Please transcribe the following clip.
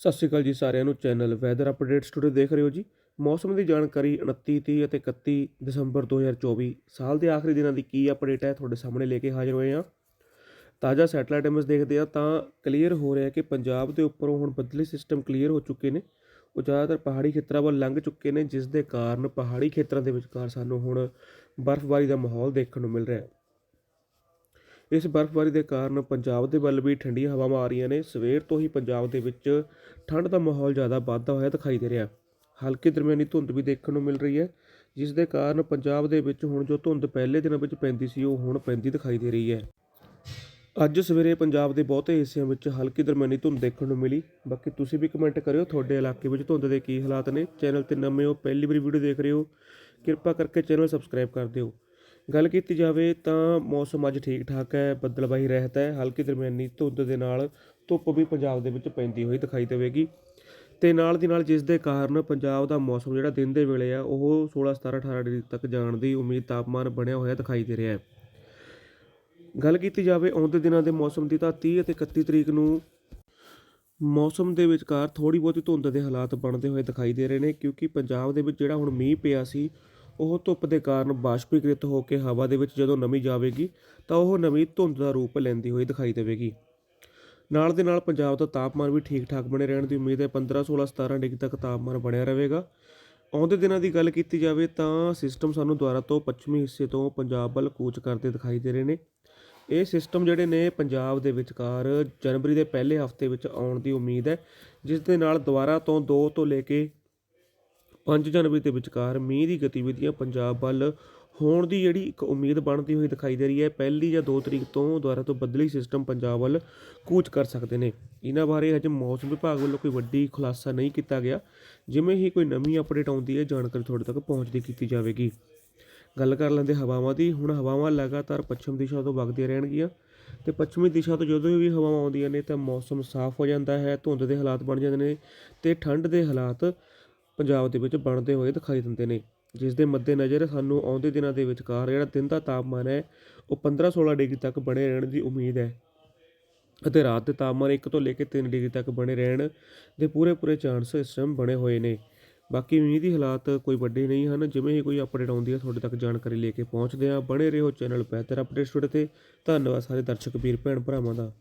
ਸਤਿ ਸ਼੍ਰੀ ਅਕਾਲ ਜੀ ਸਾਰਿਆਂ ਨੂੰ, ਚੈਨਲ ਵੈਦਰ ਅਪਡੇਟ ਸਟੂਡੀਓ ਦੇਖ ਰਹੇ ਹੋ ਜੀ। ਮੌਸਮ ਦੀ ਜਾਣਕਾਰੀ 29 30 ਅਤੇ 31 ਦਸੰਬਰ 2024 ਸਾਲ ਦੇ ਆਖਰੀ ਦਿਨਾਂ ਦੀ ਕੀ ਅਪਡੇਟ ਹੈ ਤੁਹਾਡੇ ਸਾਹਮਣੇ ਲੈ ਕੇ ਹਾਜ਼ਰ ਹੋਏ ਹਾਂ। ਤਾਜ਼ਾ ਸੈਟਲਾਈਟ ਇਮੇਜ ਦੇਖਦੇ ਆ ਤਾਂ ਕਲੀਅਰ ਹੋ ਰਿਹਾ ਕਿ ਪੰਜਾਬ ਦੇ ਉੱਪਰੋਂ ਹੁਣ ਬੱਦਲੀ ਸਿਸਟਮ ਕਲੀਅਰ ਹੋ ਚੁੱਕੇ ਨੇ। ਉਹ ਜ਼ਿਆਦਾਤਰ ਪਹਾੜੀ ਖੇਤਰਾਂ ਵੱਲ ਲੰਘ ਚੁੱਕੇ ਨੇ, ਜਿਸ ਦੇ ਕਾਰਨ ਪਹਾੜੀ ਖੇਤਰਾਂ ਦੇ ਵਿਚਕਾਰ ਸਾਨੂੰ ਹੁਣ ਬਰਫ਼ਬਾਰੀ ਦਾ ਮਾਹੌਲ ਦੇਖਣ ਨੂੰ ਮਿਲ ਰਿਹਾ ਹੈ। ਇਸ ਬਰਫ਼ਬਾਰੀ ਦੇ ਕਾਰਨ ਪੰਜਾਬ ਦੇ ਵੱਲ ਵੀ ਠੰਡੀਆਂ ਹਵਾਵਾਂ ਆ ਰਹੀਆਂ ਨੇ। ਸਵੇਰ ਤੋਂ ਹੀ ਪੰਜਾਬ ਦੇ ਵਿੱਚ ਠੰਡ ਦਾ ਮਾਹੌਲ ਜ਼ਿਆਦਾ ਵੱਧਦਾ ਹੋਇਆ ਦਿਖਾਈ ਦੇ ਰਿਹਾ। ਹਲਕੀ ਦਰਮਿਆਨੀ ਧੁੰਦ ਵੀ ਦੇਖਣ ਨੂੰ ਮਿਲ ਰਹੀ ਹੈ, ਜਿਸ ਦੇ ਕਾਰਨ ਪੰਜਾਬ ਦੇ ਵਿੱਚ ਹੁਣ ਜੋ ਧੁੰਦ ਪਹਿਲੇ ਦਿਨਾਂ ਵਿੱਚ ਪੈਂਦੀ ਸੀ, ਉਹ ਹੁਣ ਪੈਂਦੀ ਦਿਖਾਈ ਦੇ ਰਹੀ ਹੈ। ਅੱਜ ਸਵੇਰੇ ਪੰਜਾਬ ਦੇ ਬਹੁਤੇ ਹਿੱਸਿਆਂ ਵਿੱਚ ਹਲਕੀ ਦਰਮਿਆਨੀ ਧੁੰਦ ਦੇਖਣ ਨੂੰ ਮਿਲੀ। ਬਾਕੀ ਤੁਸੀਂ ਵੀ ਕਮੈਂਟ ਕਰਿਓ, ਤੁਹਾਡੇ ਇਲਾਕੇ ਵਿੱਚ ਧੁੰਦ ਦੇ ਕੀ ਹਾਲਾਤ ਨੇ। ਚੈਨਲ ਤੇ ਨਵੇਂ ਹੋ, ਪਹਿਲੀ ਵਾਰੀ ਵੀਡੀਓ ਦੇਖ ਰਹੇ ਹੋ, ਕਿਰਪਾ ਕਰਕੇ ਚੈਨਲ ਸਬਸਕ੍ਰਾਈਬ ਕਰ ਦਿਓ। ਗੱਲ ਕੀਤੀ ਜਾਵੇ ਤਾਂ ਮੌਸਮ ਅੱਜ ਠੀਕ ਠਾਕ ਹੈ ਬੱਦਲਬਾਈ ਰਹਿਤ ਹੈ, ਹਲਕੀ ਦਰਮਿਆਨੀ ਧੁੰਦ ਦੇ ਨਾਲ ਧੁੱਪ ਵੀ ਪੰਜਾਬ ਦੇ ਵਿੱਚ ਪੈਂਦੀ ਹੋਈ ਦਿਖਾਈ ਦੇਵੇਗੀ। ਤੇ ਨਾਲ ਦੀ ਨਾਲ ਜਿਸ ਦੇ ਕਾਰਨ ਪੰਜਾਬ ਦਾ ਮੌਸਮ ਜਿਹੜਾ ਦਿਨ ਦੇ ਵੇਲੇ ਆ, ਉਹ 16 17 18 ਡਿਗਰੀ ਤੱਕ ਜਾਣ ਦੀ ਉਮੀਦ ਤਾਪਮਾਨ ਬਣਿਆ ਹੋਇਆ ਦਿਖਾਈ ਦੇ ਰਿਹਾ ਹੈ। ਗੱਲ ਕੀਤੀ ਜਾਵੇ ਆਉਂਦੇ ਦਿਨਾਂ ਦੇ ਮੌਸਮ ਦੀ ਤਾਂ 30 ਅਤੇ 31 ਤਰੀਕ ਨੂੰ ਮੌਸਮ ਦੇ ਵਿਚਕਾਰ ਥੋੜੀ ਬਹੁਤੀ ਧੁੰਦ ਦੇ ਹਾਲਾਤ ਬਣਦੇ ਹੋਏ ਦਿਖਾਈ ਦੇ ਰਹੇ ਨੇ, ਕਿਉਂਕਿ ਪੰਜਾਬ ਦੇ ਵਿੱਚ ਜਿਹੜਾ ਹੁਣ ਮੀਂਹ ਪਿਆ ਸੀ ਉਹ ਧੁੱਪ ਦੇ ਕਾਰਨ ਬਾਸ਼ਪੀਕ੍ਰਿਤ ਹੋ ਕੇ ਹਵਾ ਦੇ ਵਿੱਚ ਜਦੋਂ ਨਮੀ ਜਾਵੇਗੀ, ਤਾਂ ਉਹ ਨਮੀ ਧੁੰਦ ਦਾ ਰੂਪ ਲੈਂਦੀ ਹੋਈ ਦਿਖਾਈ ਦੇਵੇਗੀ। ਨਾਲ ਦੇ ਨਾਲ ਪੰਜਾਬ ਦਾ ਤਾਪਮਾਨ ਵੀ ਠੀਕ ਠਾਕ ਬਣੇ ਰਹਿਣ ਦੀ ਉਮੀਦ ਹੈ। 15 16 17 ਡਿਗਰੀ ਤੱਕ ਤਾਪਮਾਨ ਬਣਿਆ ਰਹੇਗਾ। ਆਉਂਦੇ ਦਿਨਾਂ ਦੀ ਗੱਲ ਕੀਤੀ ਜਾਵੇ ਤਾਂ ਸਿਸਟਮ ਸਾਨੂੰ ਦੁਆਰਾ ਤੋਂ ਪੱਛਮੀ ਹਿੱਸੇ ਤੋਂ ਪੰਜਾਬ ਵੱਲ ਕੂਚ ਕਰਦੇ ਦਿਖਾਈ ਦੇ ਰਹੇ ਨੇ। ਇਹ ਸਿਸਟਮ ਜਿਹੜੇ ਨੇ ਪੰਜਾਬ ਦੇ ਵਿਚਕਾਰ ਜਨਵਰੀ ਦੇ ਪਹਿਲੇ ਹਫ਼ਤੇ ਵਿੱਚ ਆਉਣ ਦੀ ਉਮੀਦ ਹੈ, ਜਿਸ ਦੇ ਨਾਲ ਦੁਬਾਰਾ ਤੋਂ 2 ਤੋਂ ਲੈ ਕੇ ਪੰਜ ਜਨਵਰੀ ਦੇ ਵਿਚਕਾਰ ਮੀਂਹ ਦੀ ਗਤੀਵਿਧੀਆਂ ਪੰਜਾਬ ਵੱਲ ਹੋਣ ਦੀ ਜਿਹੜੀ ਇੱਕ ਉਮੀਦ ਬਣਦੀ ਹੋਈ ਦਿਖਾਈ ਦੇ ਰਹੀ ਹੈ, ਪਹਿਲੀ ਜਾਂ 2 ਤਰੀਕ ਤੋਂ ਦੁਬਾਰਾ ਤੋਂ ਬਦਲੀ ਸਿਸਟਮ ਪੰਜਾਬ ਵੱਲ ਕੂਚ ਕਰ ਸਕਦੇ ਨੇ। ਇਹਨਾਂ ਬਾਰੇ ਹਜੇ ਮੌਸਮ ਵਿਭਾਗ ਵੱਲੋਂ ਕੋਈ ਵੱਡੀ ਖੁਲਾਸਾ ਨਹੀਂ ਕੀਤਾ ਗਿਆ, ਜਿਵੇਂ ਹੀ ਕੋਈ ਨਵੀਂ ਅਪਡੇਟ ਆਉਂਦੀ ਹੈ, ਜਾਣਕਾਰੀ ਤੁਹਾਡੇ ਤੱਕ ਪਹੁੰਚਦੀ ਕੀਤੀ ਜਾਵੇਗੀ। ਗੱਲ ਕਰ ਲੈਂਦੇ ਹਵਾਵਾਂ ਦੀ। ਹੁਣ ਹਵਾਵਾਂ ਲਗਾਤਾਰ ਪੱਛਮ ਦਿਸ਼ਾ ਤੋਂ ਵਗਦੀਆਂ ਰਹਿਣਗੀਆਂ ਤੇ ਪੱਛਮੀ ਦਿਸ਼ਾ ਤੋਂ ਜਦੋਂ ਵੀ ਹਵਾਵਾਂ ਆਉਂਦੀਆਂ ਨੇ ਤਾਂ ਮੌਸਮ ਸਾਫ਼ ਹੋ ਜਾਂਦਾ ਹੈ, ਧੁੰਦ ਦੇ ਹਾਲਾਤ ਬਣ ਜਾਂਦੇ ਨੇ ਤੇ ਠੰਡ ਦੇ ਹਾਲਾਤ ਪੰਜਾਬ ਦੇ ਵਿੱਚ ਬਣਦੇ ਹੋਏ ਦਿਖਾਈ ਦਿੰਦੇ ਨੇ ਜਿਸ ਦੇ ਮੱਦੇਨਜ਼ਰ ਸਾਨੂੰ ਆਉਂਦੇ ਦਿਨਾਂ ਦੇ ਵਿਚਕਾਰ ਜਿਹੜਾ ਦਿਨ ਦਾ ਤਾਪਮਾਨ ਹੈ, ਉਹ 15-16 ਡਿਗਰੀ ਤੱਕ ਬਣੇ ਰਹਿਣ ਦੀ ਉਮੀਦ ਹੈ ਅਤੇ ਰਾਤ ਦੇ ਤਾਪਮਾਨ 1 ਤੋਂ ਲੈ ਕੇ 3 ਡਿਗਰੀ ਤੱਕ ਬਣੇ ਰਹਿਣ ਦੇ ਪੂਰੇ ਪੂਰੇ ਚਾਂਸ ਇਸ ਟਾਈਮ ਬਣੇ ਹੋਏ ਨੇ। ਬਾਕੀ ਮੀਂਹ ਦੀ ਹਾਲਾਤ ਕੋਈ ਵੱਡੇ ਨਹੀਂ ਹਨ, ਜਿਵੇਂ ਹੀ ਕੋਈ ਅਪਡੇਟ ਆਉਂਦੀ ਹੈ, ਤੁਹਾਡੇ ਤੱਕ ਜਾਣਕਾਰੀ ਲੈ ਕੇ ਪਹੁੰਚਦੇ ਹਾਂ। ਬਣੇ ਰਹੋ ਚੈਨਲ ਬਿਹਤਰ ਅਪਡੇਟਸ ਸਟੂਡੀਓ ਤੇ। ਧੰਨਵਾਦ ਸਾਰੇ ਦਰਸ਼ਕ, ਵੀਰ, ਭੈਣ, ਭਰਾਵਾਂ ਦਾ।